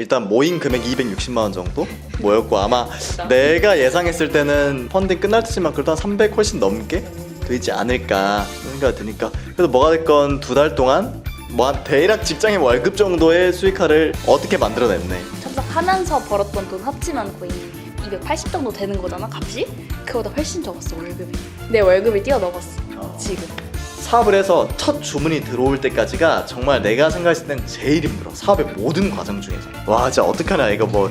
일단 모인 금액이 260만 원 정도 모였고 아마 내가 예상했을 때는 펀딩 끝날 때쯤만 그래도 한 300 훨씬 넘게 되지 않을까 생각이 드니까 그래도 뭐가 됐건 두 달 동안 뭐 한 대략 직장인 월급 정도의 수익화를 어떻게 만들어냈네 참석하면서 벌었던 돈 합치면 거의 280 정도 되는 거잖아 값이? 그거보다 훨씬 적었어 월급이 내 월급을 뛰어넘었어 어. 지금 사업을 해서 첫 주문이 들어올 때까지가 정말 내가 생각했을 땐 제일 힘들어. 사업의 모든 과정 중에서. 와 진짜 어떡하냐. 이거 뭐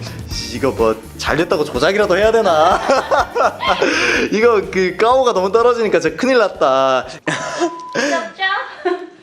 이거 뭐 잘됐다고 조작이라도 해야 되나? 이거 그 까오가 너무 떨어지니까 진짜 큰일 났다.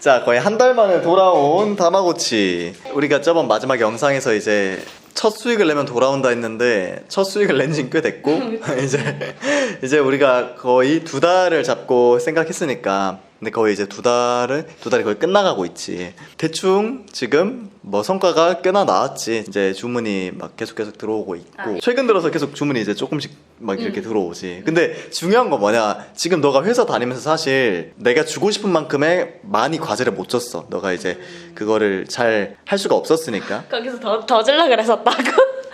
자 거의 한 달 만에 돌아온 다마고치. 우리가 저번 마지막 영상에서 이제 첫 수익을 내면 돌아온다 했는데 첫 수익을 낸 지는 꽤 됐고 이제 이제 우리가 거의 두 달을 잡고 생각했으니까 근데 거의 이제 두 달을 두 달이 거의 끝나가고 있지. 대충 지금 뭐 성과가 꽤나 나왔지. 이제 주문이 막 계속 계속 들어오고 있고. 아. 최근 들어서 계속 주문이 이제 조금씩 막 이렇게 들어오지. 근데 중요한 건 뭐냐. 지금 너가 회사 다니면서 사실 내가 주고 싶은 만큼의 많이 과제를 못 줬어. 너가 이제 그거를 잘 할 수가 없었으니까. 거기서 더, 더 질라 그랬었다고?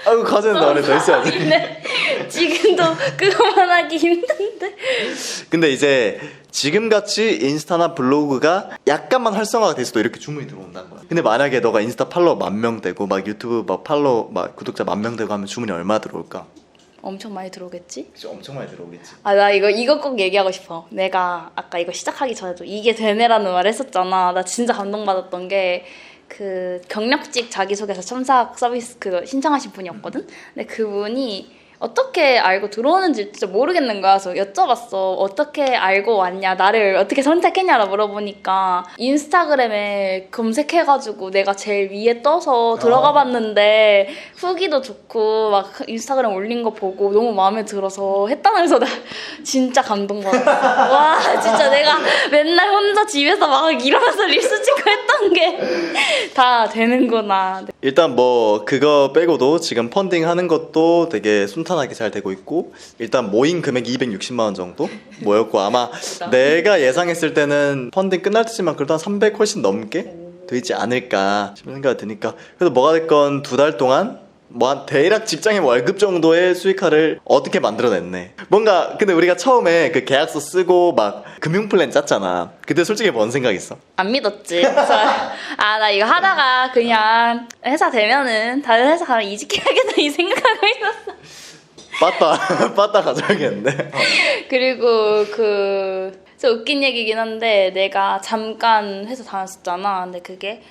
아유 과제는 너네 더 있어야지 네. 지금도 그거만 하기 힘든데 근데 이제 지금같이 인스타나 블로그가 약간만 활성화가 됐어도 이렇게 주문이 들어온다는 거야 근데 만약에 너가 인스타 팔로워 만 명 되고 막 유튜브 막 팔로워 막 구독자 만 명 되고 하면 주문이 얼마 들어올까? 엄청 많이 들어오겠지? 진짜 엄청 많이 들어오겠지 아 나 이거 이거 꼭 얘기하고 싶어. 내가 아까 이거 시작하기 전에도 이게 되네라는 말 했었잖아. 나 진짜 감동받았던 게 그 경력직 자기소개서 첨삭 서비스 그거 신청하신 분이었거든. 근데 그분이 어떻게 알고 들어오는지 진짜 모르겠는 거야. 그래서 여쭤봤어. 어떻게 알고 왔냐? 나를 어떻게 선택했냐라 물어보니까 인스타그램에 검색해가지고 내가 제일 위에 떠서 들어가 봤는데 후기도 좋고 막 인스타그램 올린 거 보고 너무 마음에 들어서 했다면서 나 진짜 감동받았어. 와 진짜 내가 맨날 혼자 집에서 막 일어나서 릴스 찍고 했던 게 다 되는구나. 일단 뭐 그거 빼고도 지금 펀딩 하는 것도 되게 순탄 하게 잘 되고 있고 일단 모인 금액이 260만 원 정도 모였고 아마 내가 예상했을 때는 펀딩 끝날 때쯤만 그래도 한 300 훨씬 넘게 되지 않을까 싶은 생각이 드니까 그래도 뭐가 됐건 두 달 동안 뭐한 대략 직장인 월급 정도의 수익화를 어떻게 만들어냈네. 뭔가 근데 우리가 처음에 그 계약서 쓰고 막 금융 플랜 짰잖아. 그때 솔직히 뭔 생각 있어? 안 믿었지. 그래서 아나 이거 하다가 그냥 회사 되면은 다른 회사 가면 이직해야겠다 이 생각하고 있었어. 빠따 빠따 가져야겠는데. 그리고 그 웃긴 얘기긴 한데 내가 잠깐 회사 다녔었잖아. 근데 그게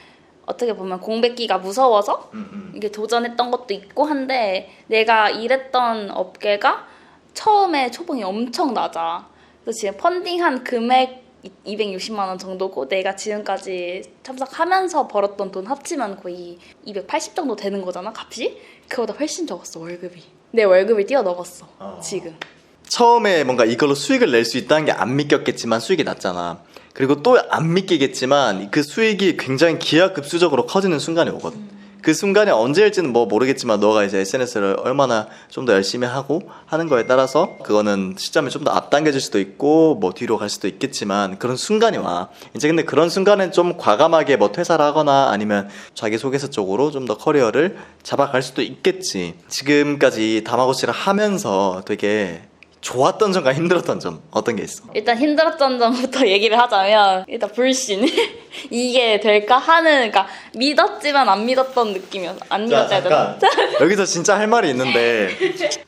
어떻게 보면 공백기가 무서워서 이게 도전했던 것도 있고 한데 내가 일했던 업계가 처음에 초봉이 엄청 낮아. 그래서 지금 펀딩한 금액 260만 원 정도고 내가 지금까지 참석하면서 벌었던 돈 합치면 거의 280 정도 되는 거잖아 값이 그거보다 훨씬 적었어 월급이 내 월급을 뛰어넘었어 어. 지금 처음에 뭔가 이걸로 수익을 낼 수 있다는 게 안 믿겼겠지만 수익이 났잖아. 그리고 또 안 믿기겠지만 그 수익이 굉장히 기하급수적으로 커지는 순간이 오거든. 그 순간이 언제일지는 뭐 모르겠지만 너가 이제 SNS를 얼마나 좀 더 열심히 하고 하는 거에 따라서 그거는 시점이 좀 더 앞당겨질 수도 있고 뭐 뒤로 갈 수도 있겠지만 그런 순간이 와. 이제 근데 그런 순간엔 좀 과감하게 뭐 퇴사를 하거나 아니면 자기소개서 쪽으로 좀 더 커리어를 잡아갈 수도 있겠지. 지금까지 다마고치를 하면서 되게 좋았던 점과 힘들었던 점 어떤 게 있어? 일단 힘들었던 점부터 얘기를 하자면 일단 불신. 이게 될까? 하는 그러니까 믿었지만 안 믿었던 느낌이었어. 안 믿었다 해야 되나? 여기서 진짜 할 말이 있는데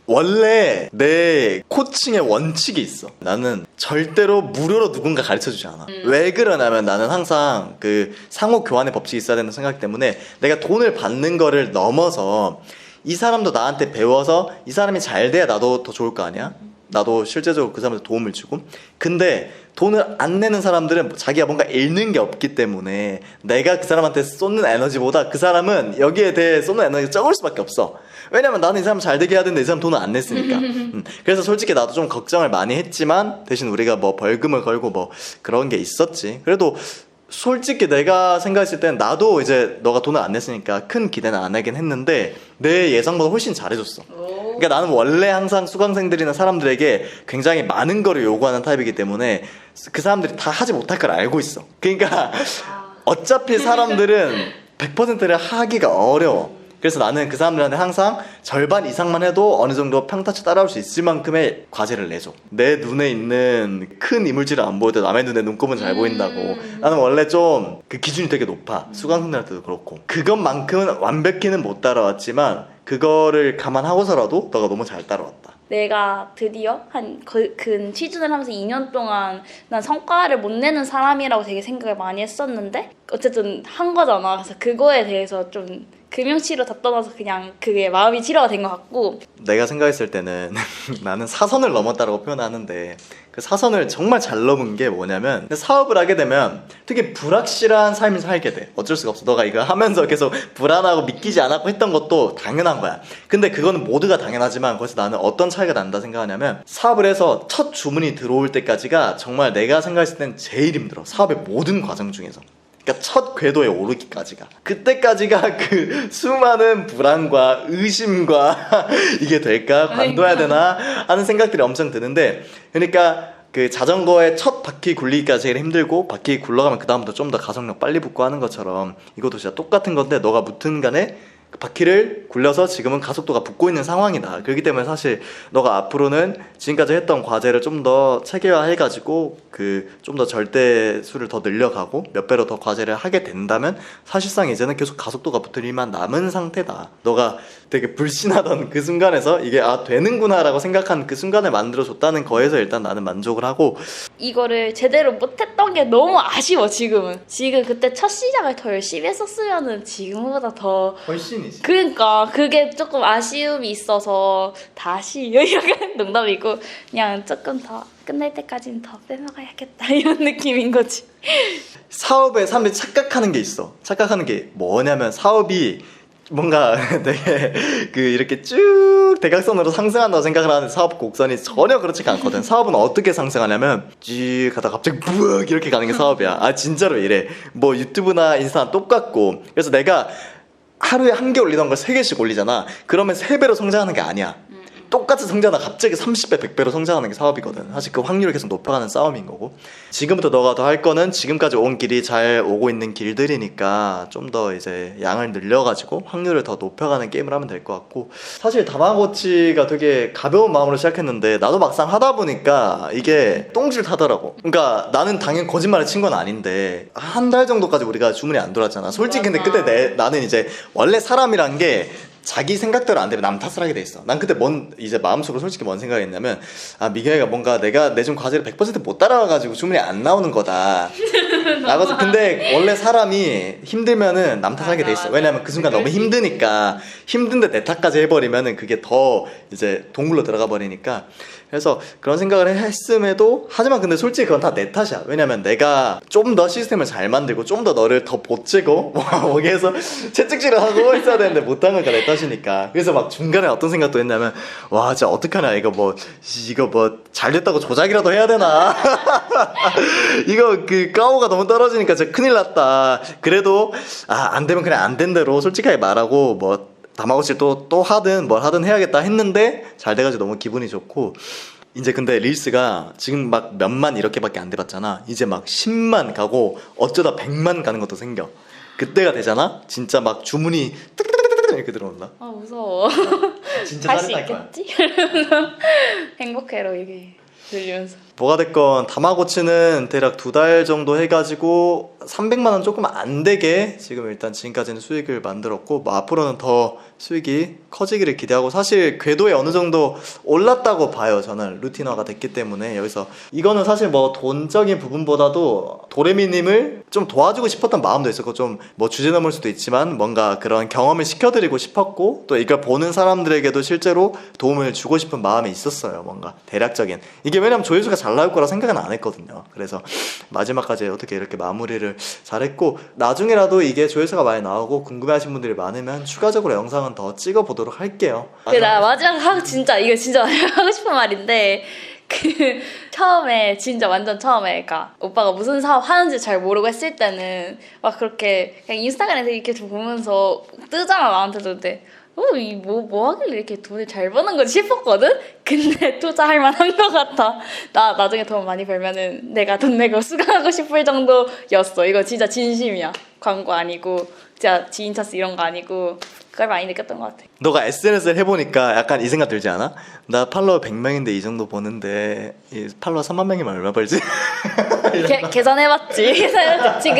원래 내 코칭의 원칙이 있어. 나는 절대로 무료로 누군가 가르쳐주지 않아. 왜 그러냐면 나는 항상 그 상호 교환의 법칙이 있어야 된다는 생각 때문에 내가 돈을 받는 거를 넘어서 이 사람도 나한테 배워서 이 사람이 잘 돼야 나도 더 좋을 거 아니야 나도 실제적으로 그 사람한테 도움을 주고. 근데 돈을 안 내는 사람들은 뭐 자기가 뭔가 잃는 게 없기 때문에 내가 그 사람한테 쏟는 에너지보다 그 사람은 여기에 대해 쏟는 에너지가 적을 수밖에 없어. 왜냐면 나는 이 사람 잘 되게 해야 되는데 이 사람 돈을 안 냈으니까. 음, 그래서 솔직히 나도 좀 걱정을 많이 했지만 대신 우리가 뭐 벌금을 걸고 뭐 그런 게 있었지. 그래도 솔직히 내가 생각했을 땐 나도 이제 너가 돈을 안 냈으니까 큰 기대는 안 하긴 했는데 내 예상보다 훨씬 잘해줬어 그러니까 나는 원래 항상 수강생들이나 사람들에게 굉장히 많은 거를 요구하는 타입이기 때문에 그 사람들이 다 하지 못할 걸 알고 있어. 그러니까 어차피 사람들은 100%를 하기가 어려워. 그래서 나는 그 사람들한테 항상 절반 이상만 해도 어느 정도 평타치 따라올 수 있을 만큼의 과제를 내줘. 내 눈에 있는 큰 이물질을 안 보여도 남의 눈에 눈곱은 잘 음. 보인다고. 나는 원래 좀 그 기준이 되게 높아. 수강생들한테도 그렇고. 그것만큼은 완벽히는 못 따라왔지만 그거를 감안하고서라도 너가 너무 잘 따라왔다. 내가 드디어 한근 취준을 하면서 2년 동안 난 성과를 못 내는 사람이라고 되게 생각을 많이 했었는데 어쨌든 한 거잖아. 그래서 그거에 대해서 좀 금융치료 다 떠나서 그냥 그게 마음이 치료가 된 것 같고. 내가 생각했을 때는 나는 사선을 넘었다라고 표현하는데 그 사선을 정말 잘 넘은 게 뭐냐면 사업을 하게 되면 되게 불확실한 삶을 살게 돼. 어쩔 수가 없어. 너가 이거 하면서 계속 불안하고 믿기지 않았고 했던 것도 당연한 거야. 근데 그거는 모두가 당연하지만 거기서 나는 어떤 차이가 난다 생각하냐면 사업을 해서 첫 주문이 들어올 때까지가 정말 내가 생각했을 땐 제일 힘들어. 사업의 모든 과정 중에서 그러니까 첫 궤도에 오르기까지가. 그때까지가 그 수많은 불안과 의심과 이게 될까? 관둬야 되나? 하는 생각들이 엄청 드는데 그러니까 그 자전거의 첫 바퀴 굴리기가 제일 힘들고 바퀴 굴러가면 그 다음부터 좀 더 가속력 빨리 붙고 하는 것처럼 이것도 진짜 똑같은 건데 너가 무튼 간에 그 바퀴를 굴려서 지금은 가속도가 붙고 있는 상황이다. 그렇기 때문에 사실 너가 앞으로는 지금까지 했던 과제를 좀 더 체계화해가지고 그 좀 더 절대 수를 더 늘려가고 몇 배로 더 과제를 하게 된다면 사실상 이제는 계속 가속도가 붙을 일만 남은 상태다. 너가 되게 불신하던 그 순간에서 이게 아 되는구나라고 생각한 그 순간을 만들어 줬다는 거에서 일단 나는 만족을 하고 이거를 제대로 못했던 게 너무 아쉬워 지금은 지금 그때 첫 시작을 더 열심히 했었으면은 지금보다 더 훨씬이지. 그러니까 그게 조금 아쉬움이 있어서 다시 이렇게 농담이고 그냥 조금 더 끝날 때까지는 더 빼먹어야겠다 이런 느낌인 거지. 사업에 사람들이 착각하는 게 있어. 착각하는 게 뭐냐면 사업이 뭔가 되게 그 이렇게 쭉 대각선으로 상승한다고 생각을 하는데 사업 곡선이 전혀 그렇지가 않거든. 사업은 어떻게 상승하냐면 쭉 가다 갑자기 부엌 이렇게 가는 게 사업이야. 아 진짜로 이래. 뭐 유튜브나 인스타 똑같고. 그래서 내가 하루에 한 개 올리던 걸 세 개씩 올리잖아. 그러면 세 배로 성장하는 게 아니야. 똑같이 성장하다 갑자기 30배, 100배로 성장하는 게 사업이거든. 사실 그 확률을 계속 높여가는 싸움인 거고. 지금부터 너가 더 할 거는 지금까지 온 길이 잘 오고 있는 길들이니까 좀 더 이제 양을 늘려가지고 확률을 더 높여가는 게임을 하면 될 것 같고. 사실 다마고치가 되게 가벼운 마음으로 시작했는데 나도 막상 하다 보니까 이게 똥줄 타더라고. 그러니까 나는 당연히 거짓말을 친 건 아닌데 한 달 정도까지 우리가 주문이 안 들어왔잖아. 솔직히 근데. 그때 내, 나는 이제 원래 사람이란 게 자기 생각대로 안 되면 남 탓을 하게 돼 있어. 난 그때 뭔 이제 마음속으로 솔직히 뭔 생각했냐면 아 미경이가 뭔가 내가 내준 과제를 100%못 따라와가지고 주문이 안 나오는 거다. 라고 근데 원래 사람이 힘들면은 남 탓하게 돼 있어. 왜냐면 그 순간 너무 수 힘드니까 힘든데 내 탓까지 해버리면은 그게 더 이제 동굴로 들어가 버리니까 그래서 그런 생각을 했음에도 하지만 근데 솔직히 그건 다 내 탓이야. 왜냐면 내가 좀 더 시스템을 잘 만들고 좀 더 너를 더 보채고 뭐 거기에서 채찍질을 하고 했어야 되는데 못한 건가 내탓 이니까. 그래서 막 중간에 어떤 생각도 했냐면 와 진짜 어떡하냐. 이거 뭐 이거 뭐 잘됐다고 조작이라도 해야 되나? 이거 그 까오가 너무 떨어지니까 진짜 큰일 났다. 그래도 아 안 되면 그냥 안 된 대로 솔직하게 말하고 뭐 다마고치 또, 또 하든 뭘 하든 해야겠다 했는데 잘 돼가지고 너무 기분이 좋고. 이제 근데 릴스가 지금 막 몇만 이렇게밖에 안 돼봤잖아. 이제 막 10만 가고 어쩌다 100만 가는 것도 생겨. 그때가 되잖아? 진짜 막 주문이 뜩뜩뜩뜩 이렇게 들어온다 아 무서워. 진짜 할 수 짜릿할 거야 있겠지? 행복해로 이게 들리면서. 뭐가 됐건 다마고치는 대략 두 달 정도 해가지고 300만 원 조금 안 되게 지금 일단 지금까지는 수익을 만들었고 뭐 앞으로는 더 수익이 커지기를 기대하고 사실 궤도에 어느 정도 올랐다고 봐요 저는 루틴화가 됐기 때문에. 여기서 이거는 사실 뭐 돈적인 부분보다도 도레미님을 좀 도와주고 싶었던 마음도 있었고 좀 뭐 주제 넘을 수도 있지만 뭔가 그런 경험을 시켜드리고 싶었고 또 이걸 보는 사람들에게도 실제로 도움을 주고 싶은 마음이 있었어요 뭔가 대략적인. 이게 왜냐면 조회수가 잘 나올 거라 생각은 안 했거든요. 그래서 마지막까지 어떻게 이렇게 마무리를 잘했고 나중에라도 이게 조회수가 많이 나오고 궁금해하신 분들이 많으면 추가적으로 영상은 더 찍어보도록 할게요. 그 나 마지막 하고 진짜 이거 진짜 하고 싶은 말인데 그 처음에 진짜 완전 처음에 그러니까 오빠가 무슨 사업 하는지 잘 모르고 했을 때는 막 그렇게 그냥 인스타그램에서 이렇게 좀 보면서 뜨잖아 나한테도. 근데 어이뭐 뭐 하길래 이렇게 돈을 잘 버는 거지 싶었거든 근데 투자할 만한 것 같아 나 나중에 돈 많이 벌면은 내가 돈 내고 수강하고 싶을 정도였어 이거 진짜 진심이야 광고 아니고 진짜 지인 차스 이런 거 아니고 그걸 많이 느꼈던 것 같아. 너가 SNS를 해보니까 약간 이 생각 들지 않아? 나 팔로워 100명인데 이 정도 버는데 이 팔로워 3만 명이면 얼마 벌지? 계, 계산해봤지. 계산해봤지. 지금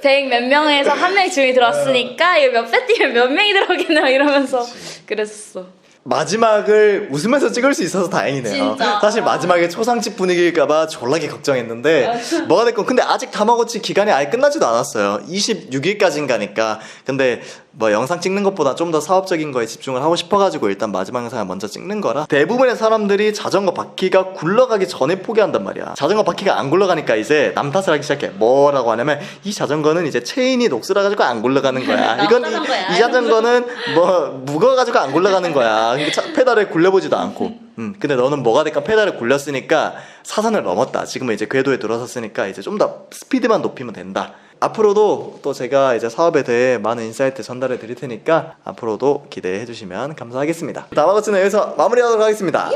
100 몇 명에서 한 명이 주문이 들어왔으니까 이거 몇배 뛰면 몇 명이 들어오겠네요 이러면서 그랬어. 마지막을 웃으면서 찍을 수 있어서 다행이네요. 진짜. 사실 마지막에 초상집 분위기일까봐 졸라게 걱정했는데 뭐가 됐건 근데 아직 다마고치 기간이 아예 끝나지도 않았어요. 26일까지인가니까. 근데 뭐 영상 찍는 것보다 좀 더 사업적인 거에 집중을 하고 싶어가지고 일단 마지막 영상을 먼저 찍는 거라 대부분의 사람들이 자전거 바퀴가 굴러가기 전에 포기한단 말이야. 자전거 바퀴가 안 굴러가니까 이제 남 탓을 하기 시작해. 뭐라고 하냐면 이 자전거는 이제 체인이 녹슬어가지고 안 굴러가는 거야. 남 이건. 이, 이 자전거는 뭐 무거워가지고 안 굴러가는 거야. 그러니까 차- 페달을 굴려보지도 않고. 음, 근데 너는 뭐가 됐건 페달을 굴렸으니까 사선을 넘었다. 지금은 이제 궤도에 들어섰으니까 이제 좀 더 스피드만 높이면 된다. 앞으로도 또 제가 이제 사업에 대해 많은 인사이트 전달해 드릴 테니까 앞으로도 기대해 주시면 감사하겠습니다. 다마고치는 여기서 마무리하도록 하겠습니다.